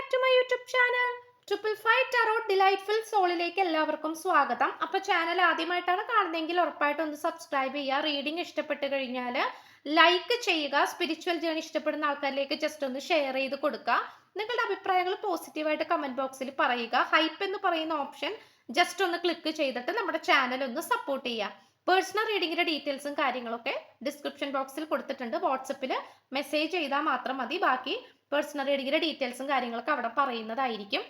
Back to my YouTube channel triple five tarot delightful സോളിലേക്ക് എല്ലാവർക്കും സ്വാഗതം. അപ്പൊ ചാനൽ ആദ്യമായിട്ടാണ് കാണുന്നതെങ്കിൽ ഉറപ്പായിട്ട് ഒന്ന് സബ്സ്ക്രൈബ് ചെയ്യുക. റീഡിംഗ് ഇഷ്ടപ്പെട്ട് കഴിഞ്ഞാൽ ലൈക്ക് ചെയ്യുക. സ്പിരിച്വൽ ജേണി ഇഷ്ടപ്പെടുന്ന ആൾക്കാരിലേക്ക് ജസ്റ്റ് ഒന്ന് ഷെയർ ചെയ്ത് കൊടുക്കുക. നിങ്ങളുടെ അഭിപ്രായങ്ങൾ പോസിറ്റീവായിട്ട് കമന്റ് ബോക്സിൽ പറയുക. ഹൈപ്പ് എന്ന് പറയുന്ന ഓപ്ഷൻ ജസ്റ്റ് ഒന്ന് ക്ലിക്ക് ചെയ്തിട്ട് നമ്മുടെ ചാനൽ ഒന്ന് സപ്പോർട്ട് ചെയ്യുക. പേഴ്സണൽ റീഡിങ്ങിന്റെ ഡീറ്റെയിൽസും കാര്യങ്ങളൊക്കെ ഡിസ്ക്രിപ്ഷൻ ബോക്സിൽ കൊടുത്തിട്ടുണ്ട്. വാട്സപ്പിൽ മെസ്സേജ് ചെയ്താൽ മാത്രം മതി. ബാക്കി പേഴ്സണൽ റീഡിങ്ങിന്റെ ഡീറ്റെയിൽസും കാര്യങ്ങളൊക്കെ അവിടെ പറയുന്നതായിരിക്കും.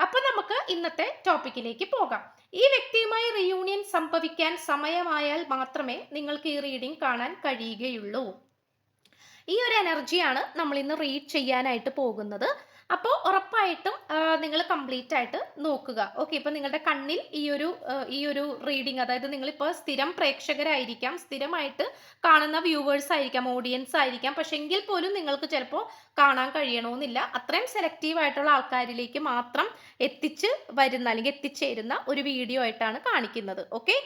അപ്പൊ നമുക്ക് ഇന്നത്തെ ടോപ്പിക്കിലേക്ക് പോകാം. ഈ വ്യക്തിയുമായി റിയൂണിയൻ സംഭവിക്കാൻ സമയമായാൽ മാത്രമേ നിങ്ങൾക്ക് ഈ റീഡിംഗ് കാണാൻ കഴിയുകയുള്ളൂ. ഈ ഒരു എനർജിയാണ് നമ്മൾ ഇന്ന് റീഡ് ചെയ്യാനായിട്ട് പോകുന്നത്. അപ്പോൾ ഉറപ്പായിട്ടും നിങ്ങൾ കംപ്ലീറ്റ് ആയിട്ട് നോക്കുക. ഓക്കെ ഇപ്പം നിങ്ങളുടെ കണ്ണിൽ ഈ ഒരു ഈ ഒരു റീഡിംഗ് അതായത് നിങ്ങളിപ്പോൾ സ്ഥിരം പ്രേക്ഷകരായിരിക്കാം സ്ഥിരമായിട്ട് കാണുന്ന വ്യൂവേഴ്സ് ആയിരിക്കാം ഓഡിയൻസ് ആയിരിക്കാം പക്ഷെ എങ്കിൽ പോലും നിങ്ങൾക്ക് ചിലപ്പോൾ കാണാൻ കഴിയണമെന്നില്ല അത്രയും സെലക്റ്റീവ് ആയിട്ടുള്ള ആൾക്കാരിലേക്ക് മാത്രം എത്തിച്ച് വരുന്ന അല്ലെങ്കിൽ എത്തിച്ചേരുന്ന ഒരു വീഡിയോ ആയിട്ടാണ് കാണിക്കുന്നത്. ഓക്കെ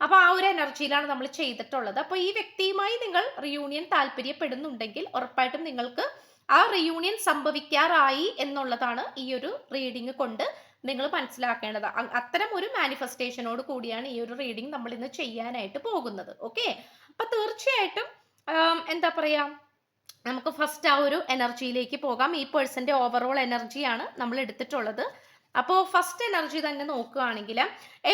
അപ്പോൾ ആ ഒരു എനർജിയിലാണ് നമ്മൾ ചെയ്തിട്ടുള്ളത്. അപ്പോൾ ഈ വ്യക്തിയുമായി നിങ്ങൾ റിയൂണിയൻ താല്പര്യപ്പെടുന്നുണ്ടെങ്കിൽ ഉറപ്പായിട്ടും നിങ്ങൾക്ക് ആ റിയൂണിയൻ സംഭവിക്കാറായി എന്നുള്ളതാണ് ഈ ഒരു റീഡിംഗ് കൊണ്ട് നിങ്ങൾ മനസ്സിലാക്കേണ്ടത്. അത്തരം ഒരു മാനിഫെസ്റ്റേഷനോട് കൂടിയാണ് ഈ ഒരു റീഡിംഗ് നമ്മൾ ഇന്ന് ചെയ്യാനായിട്ട് പോകുന്നത്. ഓക്കെ അപ്പൊ തീർച്ചയായിട്ടും എന്താ പറയാ? നമുക്ക് ഫസ്റ്റ് ആ ഒരു എനർജിയിലേക്ക് പോകാം. ഈ പേഴ്സന്റെ ഓവറോൾ എനർജിയാണ് നമ്മൾ എടുത്തിട്ടുള്ളത്. അപ്പോൾ ഫസ്റ്റ് എനർജി തന്നെ നോക്കുകയാണെങ്കിൽ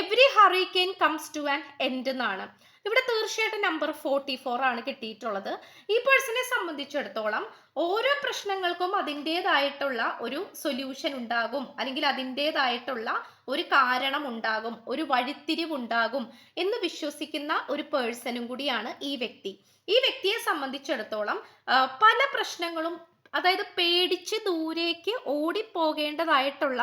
every hurricane comes to an end എന്നാണ്. ഇവിടെ തീർച്ചയായിട്ടും നമ്പർ ഫോർട്ടി ഫോർ ആണ് കിട്ടിയിട്ടുള്ളത്. ഈ പേഴ്സണെ സംബന്ധിച്ചിടത്തോളം ഓരോ പ്രശ്നങ്ങൾക്കും അതിന്റെതായിട്ടുള്ള ഒരു സൊല്യൂഷൻ ഉണ്ടാകും. അല്ലെങ്കിൽ അതിന്റെതായിട്ടുള്ള ഒരു കാരണം ഉണ്ടാകും ഒരു വഴിത്തിരിവുണ്ടാകും എന്ന് വിശ്വസിക്കുന്ന ഒരു പേഴ്സണും കൂടിയാണ് ഈ വ്യക്തി. ഈ വ്യക്തിയെ സംബന്ധിച്ചിടത്തോളം പല പ്രശ്നങ്ങളും അതായത് പേടിച്ച് ദൂരേക്ക് ഓടിപ്പോകേണ്ടതായിട്ടുള്ള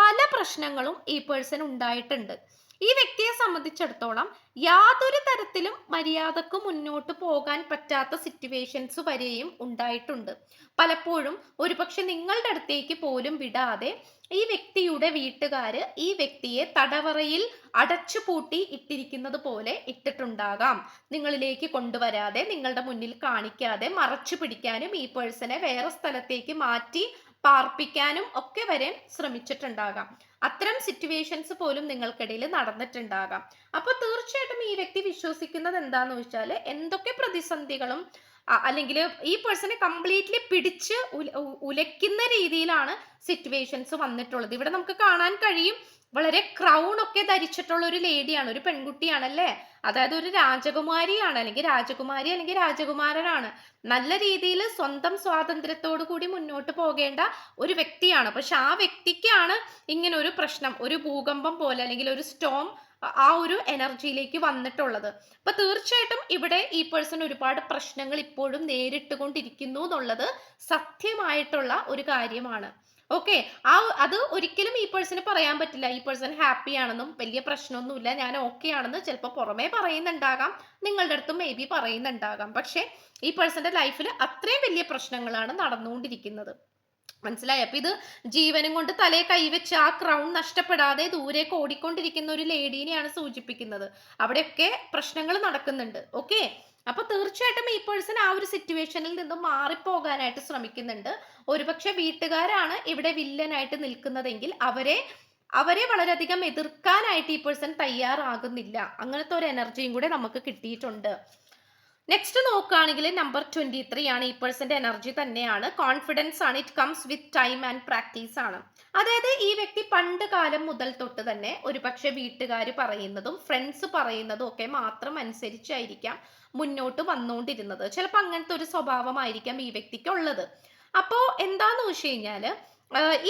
പല പ്രശ്നങ്ങളും ഈ പേഴ്സൺ ഉണ്ടായിട്ടുണ്ട്. ഈ വ്യക്തിയെ സംബന്ധിച്ചിടത്തോളം യാതൊരു തരത്തിലും മര്യാദയ്ക്ക് മുന്നോട്ട് പോകാൻ പറ്റാത്ത സിറ്റുവേഷൻസ് വരെയും ഉണ്ടായിട്ടുണ്ട്. പലപ്പോഴും ഒരുപക്ഷെ നിങ്ങളുടെ അടുത്തേക്ക് പോലും വിടാതെ ഈ വ്യക്തിയുടെ വീട്ടുകാര് ഈ വ്യക്തിയെ തടവറയിൽ അടച്ചു പൂട്ടി ഇട്ടിരിക്കുന്നത് പോലെ ഇട്ടിട്ടുണ്ടാകാം. നിങ്ങളിലേക്ക് കൊണ്ടുവരാതെ നിങ്ങളുടെ മുന്നിൽ കാണിക്കാതെ മറച്ചു പിടിക്കാനും ഈ പേഴ്സണെ വേറെ സ്ഥലത്തേക്ക് മാറ്റി പാർപ്പിക്കാനും ഒക്കെ വരെ ശ്രമിച്ചിട്ടുണ്ടാകാം. അത്തരം സിറ്റുവേഷൻസ് പോലും നിങ്ങൾക്കിടയിൽ നടന്നിട്ടുണ്ടാകാം. അപ്പോൾ തീർച്ചയായിട്ടും ഈ വ്യക്തി വിശ്വസിക്കുന്നത് എന്താന്ന് വെച്ചാൽ എന്തൊക്കെ പ്രതിസന്ധികളും അല്ലെങ്കിൽ ഈ പേഴ്സണെ കംപ്ലീറ്റ്ലി പിടിച്ച് ഉല- ഉലയ്ക്കുന്ന രീതിയിലാണ് സിറ്റുവേഷൻസ് വന്നിട്ടുള്ളത്. ഇവിടെ നമുക്ക് കാണാൻ കഴിയും വളരെ ക്രൗൺ ഒക്കെ ധരിച്ചിട്ടുള്ള ഒരു ലേഡിയാണ് ഒരു പെൺകുട്ടിയാണല്ലേ? അതായത് ഒരു രാജകുമാരിയാണ് അല്ലെങ്കിൽ രാജകുമാരി അല്ലെങ്കിൽ രാജകുമാരനാണ്. നല്ല രീതിയിൽ സ്വന്തം സ്വാതന്ത്ര്യത്തോടു കൂടി മുന്നോട്ട് പോകേണ്ട ഒരു വ്യക്തിയാണ്. പക്ഷെ ആ വ്യക്തിക്കാണ് ഇങ്ങനെ ഒരു പ്രശ്നം ഒരു ഭൂകമ്പം പോലെ അല്ലെങ്കിൽ ഒരു സ്റ്റോം ആ ഒരു എനർജിയിലേക്ക് വന്നിട്ടുള്ളത്. അപ്പൊ തീർച്ചയായിട്ടും ഇവിടെ ഈ പേഴ്സൺ ഒരുപാട് പ്രശ്നങ്ങൾ ഇപ്പോഴും നേരിട്ടുകൊണ്ടിരിക്കുന്നു എന്നുള്ളത് സത്യമായിട്ടുള്ള ഒരു കാര്യമാണ്. ഓക്കെ ആ അത് ഒരിക്കലും ഈ പേഴ്സണ് പറയാൻ പറ്റില്ല. ഈ പേഴ്സൺ ഹാപ്പി ആണെന്നും വലിയ പ്രശ്നമൊന്നുമില്ല. ഞാൻ ഓക്കെ ആണെന്ന് ചിലപ്പോൾ പുറമേ പറയുന്നുണ്ടാകാം. നിങ്ങളുടെ അടുത്തും മേ ബി പറയുന്നുണ്ടാകാം. പക്ഷേ ഈ പേഴ്സന്റെ ലൈഫിൽ അത്രയും വലിയ പ്രശ്നങ്ങളാണ് നടന്നുകൊണ്ടിരിക്കുന്നത്. മനസ്സിലായി? അപ്പൊ ഇത് ജീവനും കൊണ്ട് തലയെ കൈവച്ച് ആ ക്രൗൺ നഷ്ടപ്പെടാതെ ദൂരേക്ക് ഓടിക്കൊണ്ടിരിക്കുന്ന ഒരു ലേഡീനെയാണ് സൂചിപ്പിക്കുന്നത്. അവിടെയൊക്കെ പ്രശ്നങ്ങൾ നടക്കുന്നുണ്ട്. ഓക്കെ അപ്പൊ തീർച്ചയായിട്ടും ഈ പേഴ്സൺ ആ ഒരു സിറ്റുവേഷനിൽ നിന്ന് മാറിപ്പോകാനായിട്ട് ശ്രമിക്കുന്നുണ്ട്. ഒരുപക്ഷെ വീട്ടുകാരാണ് ഇവിടെ വില്ലനായിട്ട് നിൽക്കുന്നതെങ്കിൽ അവരെ അവരെ വളരെയധികം എതിർക്കാനായിട്ട് ഈ പേഴ്സൺ തയ്യാറാകുന്നില്ല. അങ്ങനത്തെ ഒരു എനർജിയും കൂടെ നമുക്ക് കിട്ടിയിട്ടുണ്ട്. നെക്സ്റ്റ് നോക്കുകയാണെങ്കിൽ നമ്പർ ട്വന്റി ത്രീ ആണ് ഈ പേഴ്സന്റെ എനർജി തന്നെയാണ്. കോൺഫിഡൻസ് ആണ്. It comes with time and practice ആണ്. അതായത് ഈ വ്യക്തി പണ്ട് കാലം മുതൽ തൊട്ട് തന്നെ ഒരുപക്ഷെ വീട്ടുകാർ പറയുന്നതും ഫ്രണ്ട്സ് പറയുന്നതും ഒക്കെ മാത്രം അനുസരിച്ചായിരിക്കാം മുന്നോട്ട് വന്നുകൊണ്ടിരുന്നത്. ചിലപ്പോൾ അങ്ങനത്തെ ഒരു സ്വഭാവമായിരിക്കാം ഈ വ്യക്തിക്ക് ഉള്ളത് അപ്പോൾ എന്താന്ന് വെച്ച് കഴിഞ്ഞാൽ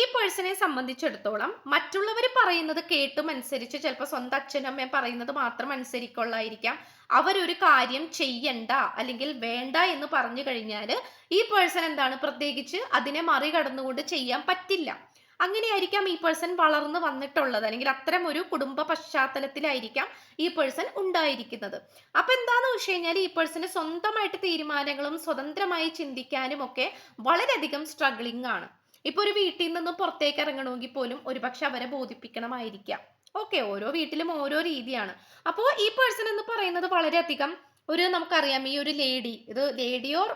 ഈ പേഴ്സണെ സംബന്ധിച്ചിടത്തോളം മറ്റുള്ളവർ പറയുന്നത് കേട്ടും അനുസരിച്ച് ചിലപ്പോൾ സ്വന്തം അച്ഛനും അമ്മയും പറയുന്നത് മാത്രം അനുസരിക്കുള്ളായിരിക്കാം. അവരൊരു കാര്യം ചെയ്യണ്ട അല്ലെങ്കിൽ വേണ്ട എന്ന് പറഞ്ഞു കഴിഞ്ഞാൽ ഈ പേഴ്സൺ എന്താണ് പ്രത്യേകിച്ച് അതിനെ മറികടന്നുകൊണ്ട് ചെയ്യാൻ പറ്റില്ല. അങ്ങനെയായിരിക്കാം ഈ പേഴ്സൺ വളർന്നു വന്നിട്ടുള്ളത്. അല്ലെങ്കിൽ അത്തരം ഒരു കുടുംബ പശ്ചാത്തലത്തിലായിരിക്കാം ഈ പേഴ്സൺ ഉണ്ടായിരിക്കുന്നത്. അപ്പൊ എന്താന്ന് വെച്ച് കഴിഞ്ഞാൽ ഈ പേഴ്സണ് സ്വന്തമായിട്ട് തീരുമാനങ്ങളും സ്വതന്ത്രമായി ചിന്തിക്കാനും ഒക്കെ വളരെയധികം സ്ട്രഗ്ലിംഗ് ആണ്. ഇപ്പൊ ഒരു വീട്ടിൽ നിന്നും പുറത്തേക്ക് ഇറങ്ങണമെങ്കിൽ പോലും ഒരുപക്ഷെ അവരെ ബോധിപ്പിക്കണമായിരിക്കാം. ഓക്കെ ഓരോ വീട്ടിലും ഓരോ രീതിയാണ്. അപ്പോൾ ഈ പേഴ്സൺ എന്ന് പറയുന്നത് വളരെയധികം ഒരു നമുക്കറിയാം ഈ ഒരു ലേഡി ഇത് ലേഡി ഓർ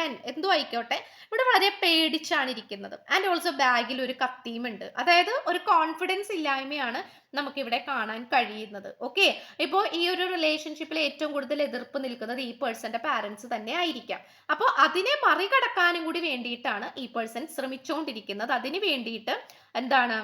മെൻ എന്തോ ആയിക്കോട്ടെ ഇവിടെ വളരെ പേടിച്ചാണ് ഇരിക്കുന്നത്. ആൻഡ് ഓൾസോ ബാഗിൽ ഒരു കത്തിയുമുണ്ട് അതായത് ഒരു കോൺഫിഡൻസ് ഇല്ലായ്മയാണ് നമുക്കിവിടെ കാണാൻ കഴിയുന്നത്. ഓക്കെ ഇപ്പോൾ ഈ ഒരു റിലേഷൻഷിപ്പിൽ ഏറ്റവും കൂടുതൽ എതിർപ്പ് നിൽക്കുന്നത് ഈ പേഴ്സന്റെ പാരൻസ് തന്നെ ആയിരിക്കാം. അപ്പോൾ അതിനെ മറികടക്കാനും കൂടി വേണ്ടിയിട്ടാണ് ഈ പേഴ്സൺ ശ്രമിച്ചുകൊണ്ടിരിക്കുന്നത് അതിന് വേണ്ടിയിട്ട് എന്താണ്?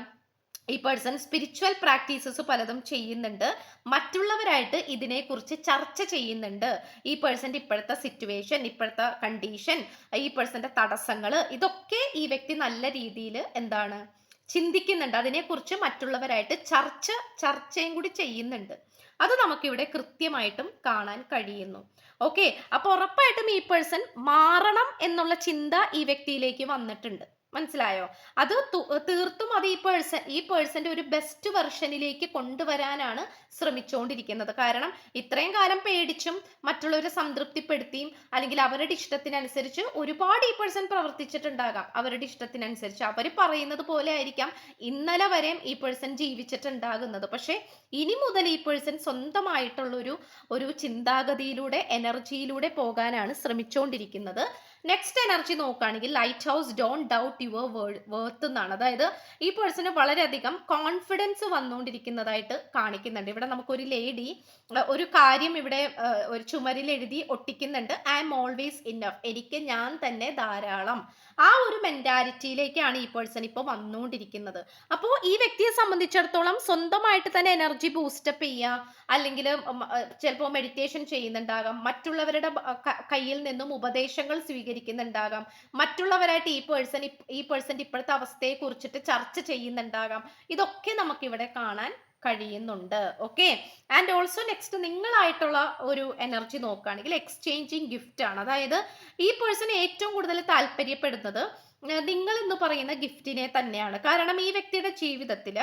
ഈ പേഴ്സൺ സ്പിരിച്വൽ പ്രാക്ടീസസ് പലതും ചെയ്യുന്നുണ്ട്. മറ്റുള്ളവരായിട്ട് ഇതിനെക്കുറിച്ച് ചർച്ച ചെയ്യുന്നുണ്ട്. ഈ പേഴ്സന്റെ ഇപ്പോഴത്തെ സിറ്റുവേഷൻ ഇപ്പോഴത്തെ കണ്ടീഷൻ ഈ പേഴ്സന്റെ തടസ്സങ്ങൾ ഇതൊക്കെ ഈ വ്യക്തി നല്ല രീതിയിൽ എന്താണ് ചിന്തിക്കുന്നുണ്ട്. അതിനെക്കുറിച്ച് മറ്റുള്ളവരായിട്ട് ചർച്ച ചർച്ചയും കൂടി ചെയ്യുന്നുണ്ട്. അത് നമുക്കിവിടെ കൃത്യമായിട്ടും കാണാൻ കഴിയുന്നു. ഓക്കെ അപ്പോൾ ഉറപ്പായിട്ടും ഈ പേഴ്സൺ മാറണം എന്നുള്ള ചിന്ത ഈ വ്യക്തിയിലേക്ക് വന്നിട്ടുണ്ട്. മനസ്സിലായോ? അത് തീർത്തും അത് ഈ പേഴ്സൺ ഈ പേഴ്സന്റെ ഒരു ബെസ്റ്റ് വെർഷനിലേക്ക് കൊണ്ടുവരാനാണ് ശ്രമിച്ചുകൊണ്ടിരിക്കുന്നത് കാരണം ഇത്രയും കാലം പേടിച്ചും മറ്റുള്ളവരെ സംതൃപ്തിപ്പെടുത്തിയും അല്ലെങ്കിൽ അവരുടെ ഇഷ്ടത്തിനനുസരിച്ച് ഒരുപാട് ഈ പേഴ്സൺ പ്രവർത്തിച്ചിട്ടുണ്ടാകാം. അവരുടെ ഇഷ്ടത്തിനനുസരിച്ച് അവർ പറയുന്നത് പോലെ ആയിരിക്കാം ഇന്നലെ വരെയും ഈ പേഴ്സൺ ജീവിച്ചിട്ടുണ്ടാകുന്നത്. പക്ഷേ ഇനി മുതൽ ഈ പേഴ്സൺ സ്വന്തമായിട്ടുള്ളൊരു ഒരു ചിന്താഗതിയിലൂടെ എനർജിയിലൂടെ പോകാനാണ് ശ്രമിച്ചുകൊണ്ടിരിക്കുന്നത് നെക്സ്റ്റ് എനർജി നോക്കുകയാണെങ്കിൽ lighthouse don't doubt your worth എന്നാണ്. അതായത് ഈ പേഴ്സണ് വളരെയധികം കോൺഫിഡൻസ് വന്നുകൊണ്ടിരിക്കുന്നതായിട്ട് കാണിക്കുന്നുണ്ട്. ഇവിടെ നമുക്കൊരു ലേഡി ഒരു കാര്യം ഇവിടെ ഒരു ചുമരിൽ എഴുതി ഒട്ടിക്കുന്നുണ്ട്. ഐ എം ഓൾവേസ് ഇന്നഫ് എനിക്ക് ഞാൻ തന്നെ ധാരാളം. ആ ഒരു മെന്റാലിറ്റിയിലേക്കാണ് ഈ പേഴ്സൺ ഇപ്പോൾ വന്നുകൊണ്ടിരിക്കുന്നത്. അപ്പോൾ ഈ വ്യക്തിയെ സംബന്ധിച്ചിടത്തോളം സ്വന്തമായിട്ട് തന്നെ എനർജി ബൂസ്റ്റപ്പ് ചെയ്യുക അല്ലെങ്കിൽ ചിലപ്പോൾ മെഡിറ്റേഷൻ ചെയ്യുന്നുണ്ടാകാം. മറ്റുള്ളവരുടെ കയ്യിൽ നിന്നും ഉപദേശങ്ങൾ സ്വീകരിക്കുന്നുണ്ടാകാം മറ്റുള്ളവരായിട്ട് ഈ പേഴ്സൺ ഈ പേഴ്സന്റെ ഇപ്പോഴത്തെ അവസ്ഥയെ കുറിച്ചിട്ട് ചർച്ച ചെയ്യുന്നുണ്ടാകാം. ഇതൊക്കെ നമുക്കിവിടെ കാണാൻ കഴിയുന്നുണ്ട്. ഓക്കെ ആൻഡ് ഓൾസോ നെക്സ്റ്റ് നിങ്ങളായിട്ടുള്ള ഒരു എനർജി നോക്കുകയാണെങ്കിൽ എക്സ്ചേഞ്ചിങ് ഗിഫ്റ്റ് ആണ്. അതായത് ഈ പേഴ്സൺ ഏറ്റവും കൂടുതൽ താല്പര്യപ്പെടുന്നത് നിങ്ങൾ എന്ന് പറയുന്ന ഗിഫ്റ്റിനെ തന്നെയാണ്. കാരണം ഈ വ്യക്തിയുടെ ജീവിതത്തിൽ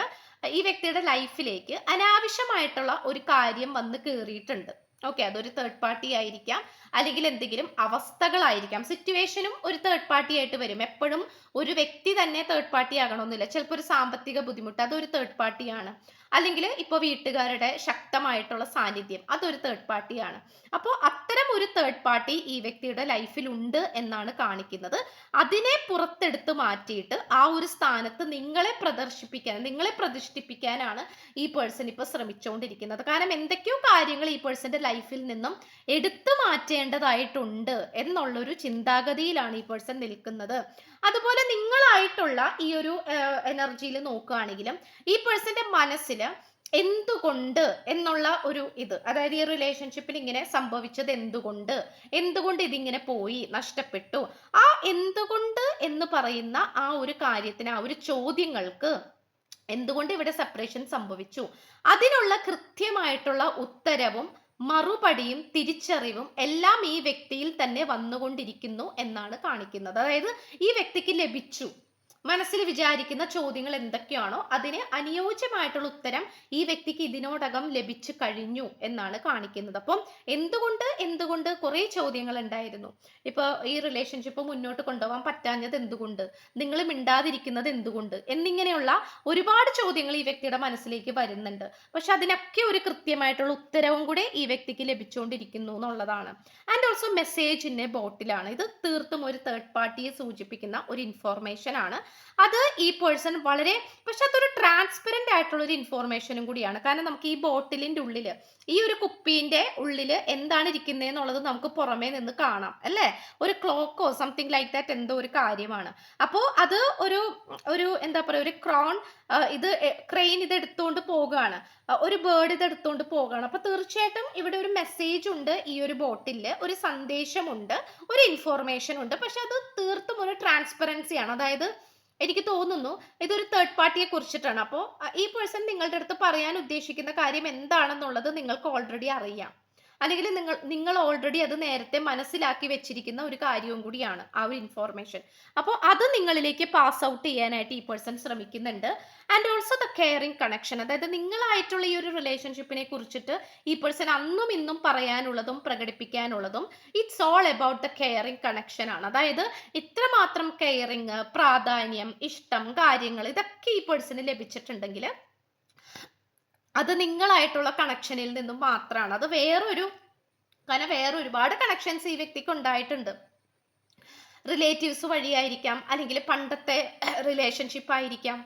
ഈ വ്യക്തിയുടെ ലൈഫിലേക്ക് അനാവശ്യമായിട്ടുള്ള ഒരു കാര്യം വന്ന് കയറിയിട്ടുണ്ട് ഓക്കെ അതൊരു തേർഡ് പാർട്ടി ആയിരിക്കാം. അല്ലെങ്കിൽ എന്തെങ്കിലും അവസ്ഥകളായിരിക്കാം. സിറ്റുവേഷനും ഒരു തേർഡ് പാർട്ടി ആയിട്ട് വരും. എപ്പോഴും ഒരു വ്യക്തി തന്നെ തേർഡ് പാർട്ടി ആകണമെന്നില്ല. ചിലപ്പോൾ ഒരു സാമ്പത്തിക ബുദ്ധിമുട്ട് അതൊരു തേർഡ് പാർട്ടിയാണ് അല്ലെങ്കിൽ ഇപ്പോൾ വീട്ടുകാരുടെ ശക്തമായിട്ടുള്ള സാന്നിധ്യം അതൊരു തേർഡ് പാർട്ടിയാണ് അപ്പോൾ അത്തരം ഒരു തേർഡ് പാർട്ടി ഈ വ്യക്തിയുടെ ലൈഫിൽ ഉണ്ട് എന്നാണ് കാണിക്കുന്നത്. അതിനെ പുറത്തെടുത്ത് മാറ്റിയിട്ട് ആ ഒരു സ്ഥാനത്ത് നിങ്ങളെ പ്രദർശിപ്പിക്കാൻ നിങ്ങളെ പ്രതിഷ്ഠിപ്പിക്കാനാണ് ഈ പേഴ്സൺ ഇപ്പോൾ ശ്രമിച്ചുകൊണ്ടിരിക്കുന്നത് കാരണം എന്തൊക്കെയോ കാര്യങ്ങൾ ഈ പേഴ്സന്റെ ലൈഫിൽ നിന്നും എടുത്തു മാറ്റേണ്ടതായിട്ടുണ്ട് എന്നുള്ളൊരു ചിന്താഗതിയിലാണ് ഈ പേഴ്സൺ നിൽക്കുന്നത്. അതുപോലെ നിങ്ങളായിട്ടുള്ള ഈ ഒരു എനർജിയിൽ നോക്കുകയാണെങ്കിലും ഈ പേഴ്സന്റെ മനസ്സിൽ എന്തുകൊണ്ട് എന്നുള്ള ഒരു ഇത് അതായത് ഈ റിലേഷൻഷിപ്പിൽ ഇങ്ങനെ സംഭവിച്ചത് എന്തുകൊണ്ട് എന്തുകൊണ്ട് ഇതിങ്ങനെ പോയി നഷ്ടപ്പെട്ടു ആ എന്തുകൊണ്ട് എന്ന് പറയുന്ന ആ ഒരു കാര്യത്തിന് ആ ഒരു ചോദ്യങ്ങൾക്ക് എന്തുകൊണ്ട് ഇവിടെ സെപ്പറേഷൻ സംഭവിച്ചു? അതിനുള്ള കൃത്യമായിട്ടുള്ള ഉത്തരവും മറുപടിയും തിരിച്ചറിവും എല്ലാം ഈ വ്യക്തിയിൽ തന്നെ വന്നുകൊണ്ടിരിക്കുന്നു എന്നാണ് കാണിക്കുന്നത്. അതായത് ഈ വ്യക്തിക്ക് ലഭിച്ചു. മനസ്സിൽ വിചാരിക്കുന്ന ചോദ്യങ്ങൾ എന്തൊക്കെയാണോ അതിന് അനുയോജ്യമായിട്ടുള്ള ഉത്തരം ഈ വ്യക്തിക്ക് ഇതിനോടകം ലഭിച്ചു കഴിഞ്ഞു എന്നാണ് കാണിക്കുന്നത്. അപ്പം എന്തുകൊണ്ട് എന്തുകൊണ്ട് കുറെ ചോദ്യങ്ങൾ ഉണ്ടായിരുന്നു? ഇപ്പോൾ ഈ റിലേഷൻഷിപ്പ് മുന്നോട്ട് കൊണ്ടുപോകാൻ പറ്റാഞ്ഞത് എന്തുകൊണ്ട്? നിങ്ങൾ മിണ്ടാതിരിക്കുന്നത് എന്തുകൊണ്ട്? എന്നിങ്ങനെയുള്ള ഒരുപാട് ചോദ്യങ്ങൾ ഈ വ്യക്തിയുടെ മനസ്സിലേക്ക് വരുന്നുണ്ട്. പക്ഷെ അതിനൊക്കെ ഒരു കൃത്യമായിട്ടുള്ള ഉത്തരവും കൂടെ ഈ വ്യക്തിക്ക് ലഭിച്ചുകൊണ്ടിരിക്കുന്നു എന്നുള്ളതാണ്. And also message in a ബോട്ടിലാണ് ഇത് തീർത്തും ഒരു തേർഡ് പാർട്ടിയെ സൂചിപ്പിക്കുന്ന ഒരു ഇൻഫോർമേഷൻ ആണ്. അത് ഈ പേഴ്സൺ വളരെ പക്ഷെ അതൊരു ട്രാൻസ്പെറന്റ് ആയിട്ടുള്ള ഒരു ഇൻഫോർമേഷനും കൂടിയാണ്. കാരണം നമുക്ക് ഈ ബോട്ടിലിന്റെ ഉള്ളിൽ ഈ ഒരു കുപ്പീന്റെ ഉള്ളിൽ എന്താണ് ഇരിക്കുന്നതെന്നുള്ളത് നമുക്ക് പുറമേ നിന്ന് കാണാം അല്ലേ? ഒരു ക്ലോക്കോ സംതിങ് ലൈക്ക് ദാറ്റ് എന്തോ ഒരു കാര്യമാണ്. അപ്പോൾ അത് ഒരു ഒരു എന്താ പറയുക ഒരു ക്രോൺ ഇത് ക്രെയിൻ ഇത് എടുത്തുകൊണ്ട് പോകുകയാണ് ഒരു ബേർഡ് ഇത് എടുത്തുകൊണ്ട് പോകുകയാണ് അപ്പോൾ തീർച്ചയായിട്ടും ഇവിടെ ഒരു മെസ്സേജ് ഉണ്ട് ഈ ഒരു ബോട്ടിൽ ഒരു സന്ദേശമുണ്ട് ഒരു ഇൻഫോർമേഷൻ ഉണ്ട്. പക്ഷെ അത് തീർത്തും ഒരു ട്രാൻസ്പെറൻസിയാണ് അതായത് എനിക്ക് തോന്നുന്നു ഇതൊരു തേർഡ് പാർട്ടിയെ കുറിച്ചിട്ടാണ്. അപ്പോൾ ഈ പേഴ്സൺ നിങ്ങളുടെ അടുത്ത് പറയാൻ ഉദ്ദേശിക്കുന്ന കാര്യം എന്താണെന്നുള്ളത് നിങ്ങൾക്ക് ഓൾറെഡി അറിയാം. അല്ലെങ്കിൽ നിങ്ങൾ നിങ്ങൾ ഓൾറെഡി അത് നേരത്തെ മനസ്സിലാക്കി വെച്ചിരിക്കുന്ന ഒരു കാര്യവും കൂടിയാണ് ആ ഒരു ഇൻഫോർമേഷൻ അപ്പോൾ അത് നിങ്ങളിലേക്ക് പാസ് ഔട്ട് ചെയ്യാനായിട്ട് ഈ പേഴ്സൺ ശ്രമിക്കുന്നുണ്ട്. And also the caring connection അതായത് നിങ്ങളായിട്ടുള്ള ഈ ഒരു റിലേഷൻഷിപ്പിനെ കുറിച്ചിട്ട് ഈ പേഴ്സൺ അന്നും ഇന്നും പറയാനുള്ളതും പ്രകടിപ്പിക്കാനുള്ളതും it's all about the caring connection ആണ്. അതായത് ഇത്രമാത്രം കെയറിങ് പ്രാധാന്യം ഇഷ്ടം കാര്യങ്ങൾ ഇതൊക്കെ ഈ പേഴ്സണ് ലഭിച്ചിട്ടുണ്ടെങ്കിൽ അത് നിങ്ങളായിട്ടുള്ള കണക്ഷനിൽ നിന്നും മാത്രമാണ് അത് വേറൊരു കാരണം വേറെ ഒരുപാട് കണക്ഷൻസ് ഈ വ്യക്തിക്ക് ഉണ്ടായിട്ടുണ്ട്. റിലേറ്റീവ്സ് വഴിയായിരിക്കാം അല്ലെങ്കിൽ പണ്ടത്തെ റിലേഷൻഷിപ്പ് ആയിരിക്കാം.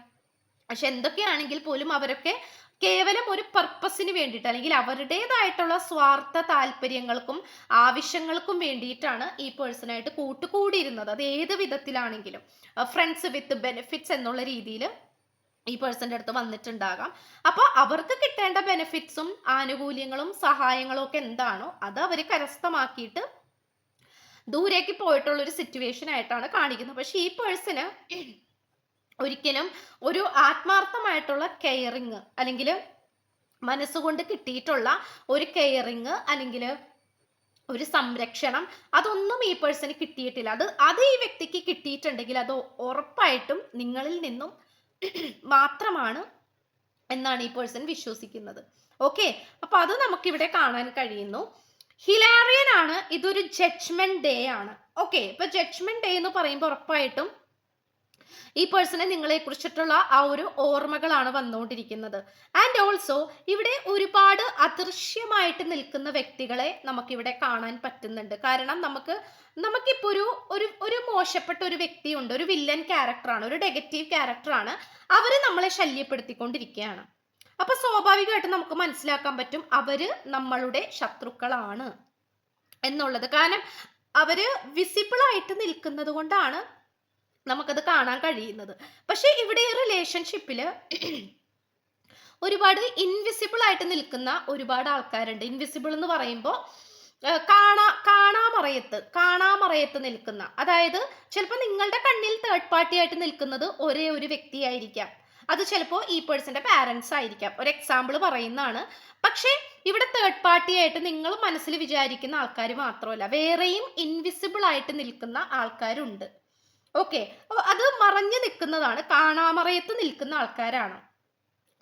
പക്ഷെ എന്തൊക്കെയാണെങ്കിൽ പോലും അവരൊക്കെ കേവലം ഒരു പർപ്പസിന് വേണ്ടിയിട്ട് അല്ലെങ്കിൽ അവരുടേതായിട്ടുള്ള സ്വാർത്ഥ താല്പര്യങ്ങൾക്കും ആവശ്യങ്ങൾക്കും വേണ്ടിയിട്ടാണ് ഈ പേഴ്സണായിട്ട് കൂട്ടുകൂടിയിരുന്നത്. അത് ഏത് വിധത്തിലാണെങ്കിലും ഫ്രണ്ട്സ് വിത്ത് ബെനിഫിറ്റ്സ് എന്നുള്ള രീതിയിൽ ഈ പേഴ്സന്റെ അടുത്ത് വന്നിട്ടുണ്ടാകാം. അപ്പോൾ അവർക്ക് കിട്ടേണ്ട ബെനിഫിറ്റ്സും ആനുകൂല്യങ്ങളും സഹായങ്ങളും ഒക്കെ എന്താണോ അത് അവർ കരസ്ഥമാക്കിയിട്ട് ദൂരേക്ക് പോയിട്ടുള്ള ഒരു സിറ്റുവേഷൻ ആയിട്ടാണ് കാണിക്കുന്നത്. പക്ഷെ ഈ പേഴ്സന് ഒരിക്കലും ഒരു ആത്മാർത്ഥമായിട്ടുള്ള കെയറിങ് അല്ലെങ്കിൽ മനസ്സുകൊണ്ട് കിട്ടിയിട്ടുള്ള ഒരു കെയറിങ് അല്ലെങ്കിൽ ഒരു സംരക്ഷണം അതൊന്നും ഈ പേഴ്സന് കിട്ടിയിട്ടില്ല. അത് അത് ഈ വ്യക്തിക്ക് കിട്ടിയിട്ടുണ്ടെങ്കിൽ അത് ഉറപ്പായിട്ടും നിങ്ങളിൽ നിന്നും മാത്രമാണ് എന്നാണ് ഈ പേഴ്സൺ വിശ്വസിക്കുന്നത്. ഓക്കെ അപ്പൊ അത് നമുക്കിവിടെ കാണാൻ കഴിയുന്നു. ഹിലാറിയൻ ആണ് ഇതൊരു ജഡ്ജ്മെന്റ് ഡേ ആണ്. ഓക്കെ ഇപ്പൊ ജഡ്ജ്മെന്റ് ഡേ എന്ന് പറയുമ്പോൾ ഉറപ്പായിട്ടും ഈ പേഴ്സണെ നിങ്ങളെ കുറിച്ചിട്ടുള്ള ആ ഒരു ഓർമ്മകളാണ് വന്നുകൊണ്ടിരിക്കുന്നത്. ആൻഡ് ഓൾസോ ഇവിടെ ഒരുപാട് അദൃശ്യമായിട്ട് നിൽക്കുന്ന വ്യക്തികളെ നമുക്കിവിടെ കാണാൻ പറ്റുന്നുണ്ട്. കാരണം നമുക്ക് നമുക്കിപ്പോ ഒരു ഒരു ഒരു മോശപ്പെട്ട ഒരു വ്യക്തിയുണ്ട്. ഒരു വില്ലൻ ക്യാരക്ടറാണ് ഒരു നെഗറ്റീവ് ക്യാരക്ടറാണ് അവർ നമ്മളെ ശല്യപ്പെടുത്തിക്കൊണ്ടിരിക്കുകയാണ്. അപ്പൊ സ്വാഭാവികമായിട്ട് നമുക്ക് മനസ്സിലാക്കാൻ പറ്റും അവർ നമ്മളുടെ ശത്രുക്കളാണ് എന്നുള്ളത്. കാരണം അവർ വിസിബിൾ ആയിട്ട് നിൽക്കുന്നത് കൊണ്ടാണ് നമുക്കത് കാണാൻ കഴിയുന്നത്. പക്ഷേ ഇവിടെ ഈ റിലേഷൻഷിപ്പിൽ ഒരുപാട് ഇൻവിസിബിൾ ആയിട്ട് നിൽക്കുന്ന ഒരുപാട് ആൾക്കാരുണ്ട്. ഇൻവിസിബിൾ എന്ന് പറയുമ്പോൾ കാണാ കാണാമറയത്ത് കാണാമറയത്ത് നിൽക്കുന്ന. അതായത് ചിലപ്പോൾ നിങ്ങളുടെ കണ്ണിൽ തേർഡ് പാർട്ടി ആയിട്ട് നിൽക്കുന്നത് ഒരേ ഒരു വ്യക്തിയായിരിക്കാം. അത് ചിലപ്പോൾ ഈ പേഴ്സന്റെ പാരൻസ് ആയിരിക്കാം. ഒരു എക്സാമ്പിൾ പറയുന്നതാണ്. പക്ഷേ ഇവിടെ തേർഡ് പാർട്ടി ആയിട്ട് നിങ്ങൾ മനസ്സിൽ വിചാരിക്കുന്ന ആൾക്കാർ മാത്രമല്ല വേറെയും ഇൻവിസിബിൾ ആയിട്ട് നിൽക്കുന്ന ആൾക്കാരുണ്ട്. ഓക്കെ. അത് മറഞ്ഞു നിൽക്കുന്നതാണ് കാണാമറയത്ത് നിൽക്കുന്ന ആൾക്കാരാണ്.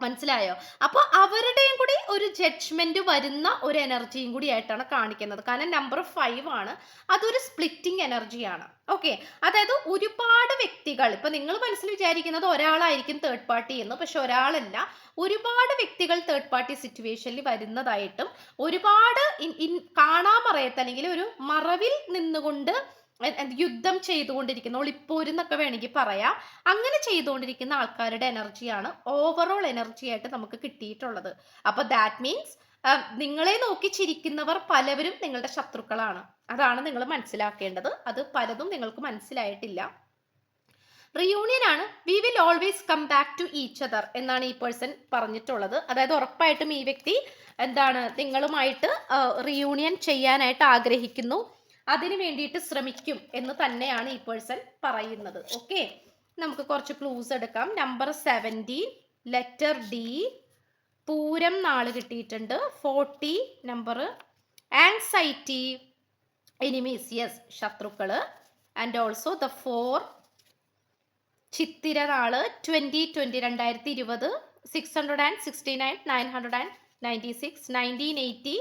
മനസ്സിലായോ? അപ്പോൾ അവരുടെയും കൂടി ഒരു ജഡ്ജ്മെന്റ് വരുന്ന ഒരു എനർജിയും കൂടി ആയിട്ടാണ് കാണിക്കുന്നത്. കാരണം നമ്പർ ഫൈവ് ആണ്. അതൊരു സ്പ്ലിറ്റിംഗ് എനർജിയാണ് ഓക്കെ. അതായത് ഒരുപാട് വ്യക്തികൾ ഇപ്പൊ നിങ്ങൾ മനസ്സിൽ വിചാരിക്കുന്നത് ഒരാളായിരിക്കും തേർഡ് പാർട്ടി എന്ന് പക്ഷെ ഒരാളല്ല. ഒരുപാട് വ്യക്തികൾ തേർഡ് പാർട്ടി സിറ്റുവേഷനിൽ വരുന്നതായിട്ടും ഒരുപാട് കാണാമറയത്ത് അല്ലെങ്കിൽ ഒരു മറവിൽ നിന്നുകൊണ്ട് യുദ്ധം ചെയ്തുകൊണ്ടിരിക്കുന്ന ഒളിപ്പോരെന്നൊക്കെ വേണമെങ്കിൽ പറയാം. അങ്ങനെ ചെയ്തുകൊണ്ടിരിക്കുന്ന ആൾക്കാരുടെ എനർജിയാണ് ഓവറോൾ എനർജി ആയിട്ട് നമുക്ക് കിട്ടിയിട്ടുള്ളത്. അപ്പൊ ദാറ്റ് മീൻസ് നിങ്ങളെ നോക്കി ചിരിക്കുന്നവർ പലവരും നിങ്ങളുടെ ശത്രുക്കളാണ്. അതാണ് നിങ്ങൾ മനസ്സിലാക്കേണ്ടത്. അത് പലതും നിങ്ങൾക്ക് മനസ്സിലായിട്ടില്ല. റിയൂണിയൻ ആണ്. We will always come back to each other എന്നാണ് ഈ പേഴ്സൺ പറഞ്ഞിട്ടുള്ളത്. അതായത് ഉറപ്പായിട്ടും ഈ വ്യക്തി എന്താണ് നിങ്ങളുമായിട്ട് റിയൂണിയൻ ചെയ്യാനായിട്ട് ആഗ്രഹിക്കുന്നു. അതിനു വേണ്ടിയിട്ട് ശ്രമിക്കും എന്ന് തന്നെയാണ് ഈ പേഴ്സൺ പറയുന്നത്. ഓക്കെ നമുക്ക് കുറച്ച് ക്ലൂസ് എടുക്കാം. Number seventeen letter D Pooram നാൾ കിട്ടിയിട്ടുണ്ട്. Forty number anxiety enemies yes ശത്രുക്കൾ ആൻഡ് ഓൾസോ ദ ഫോർ ചിത്തിര നാൾ ട്വന്റി ട്വന്റി രണ്ടായിരത്തി ഇരുപത് six hundred and sixty nine nine hundred and ninety six nineteen eighty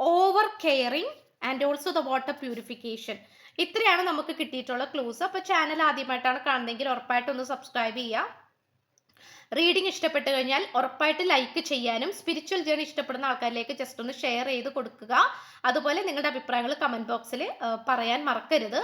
over caring and also the water purification ഇത്രയാണ് നമുക്ക് കിട്ടിയിട്ടുള്ള clues അപ്പോൾ channel ആദ്യമായിട്ടാണ് കാണുന്നതെങ്കിൽ ഉറപ്പായിട്ടൊന്ന് സബ്സ്ക്രൈബ് ചെയ്യുക. റീഡിംഗ് ഇഷ്ടപ്പെട്ട് കഴിഞ്ഞാൽ ഉറപ്പായിട്ട് ലൈക്ക് ചെയ്യാനും സ്പിരിച്വൽ ജേണി ഇഷ്ടപ്പെടുന്ന ആൾക്കാരിലേക്ക് ജസ്റ്റ് ഒന്ന് ഷെയർ ചെയ്ത് കൊടുക്കുക. അതുപോലെ നിങ്ങളുടെ അഭിപ്രായങ്ങൾ കമന്റ് ബോക്സിൽ പറയാൻ മറക്കരുത്.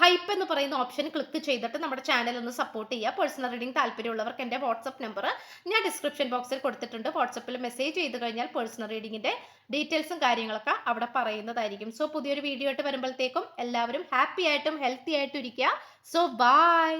ഹൈപ്പ് എന്ന് പറയുന്ന ഓപ്ഷൻ ക്ലിക്ക് ചെയ്തിട്ട് നമ്മുടെ ചാനൽ ഒന്ന് സപ്പോർട്ട് ചെയ്യുക. പേഴ്സണൽ റീഡിംഗ് താല്പര്യമുള്ളവർക്ക് എന്റെ വാട്സപ്പ് നമ്പർ ഞാൻ ഡിസ്ക്രിപ്ഷൻ ബോക്സിൽ കൊടുത്തിട്ടുണ്ട്. വാട്സപ്പിൽ മെസ്സേജ് ചെയ്ത് കഴിഞ്ഞാൽ പേഴ്സണൽ റീഡിങ്ങിന്റെ ഡീറ്റെയിൽസും കാര്യങ്ങളൊക്കെ അവിടെ പറയുന്നതായിരിക്കും. സോ പുതിയൊരു വീഡിയോ ആയിട്ട് വരുമ്പോഴത്തേക്കും എല്ലാവരും ഹാപ്പി ആയിട്ടും ഹെൽത്തി ആയിട്ടും ഇരിക്കുക. So by